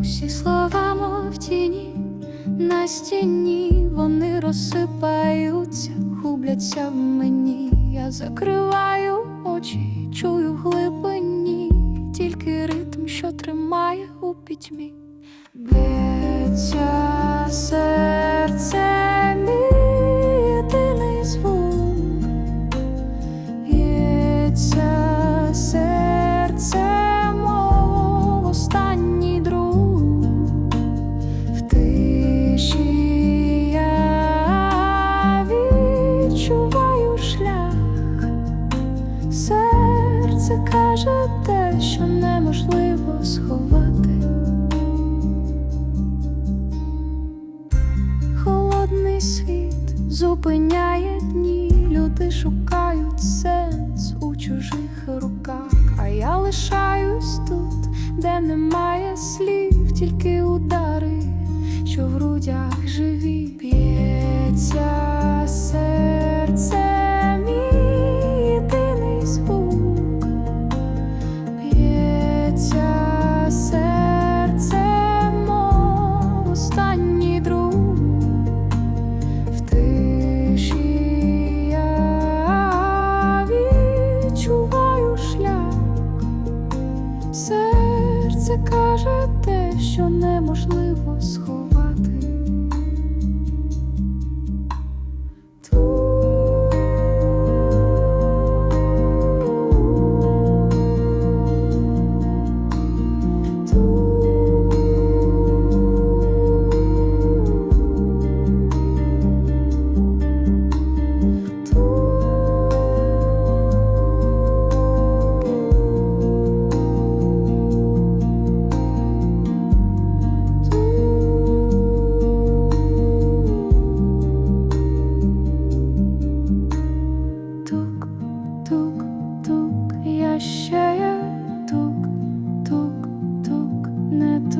Усі слова, мов тіні, на стіні вони розсипаються, губляться в мені. Я закриваю очі, чую в глибині, тільки ритм, що тримає у пітьмі. Б'ється серце, тиші відчуваю шлях. Серце каже те, що неможливо сховати. Холодний світ зупиняє дні, люди шукають сенс у чужих руках, а я лишаюсь тут, де немає слів, тільки удари, що в грудях живі б'ється серце, мій єдиний звук, серце, мов друг. В тиші я шлях, серце каже те, що неможливо сховати.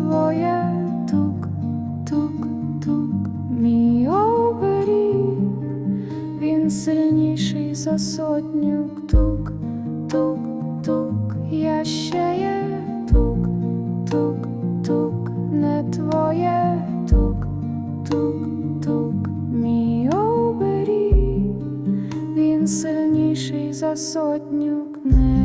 Твоє тук, тук, тук, мій оберіг, він сильніший за сотню тук, тук, тук, я ще є тук, тук, тук, не твоє тук, тук, тук, мій оберіг. Він сильніший за сотню книг.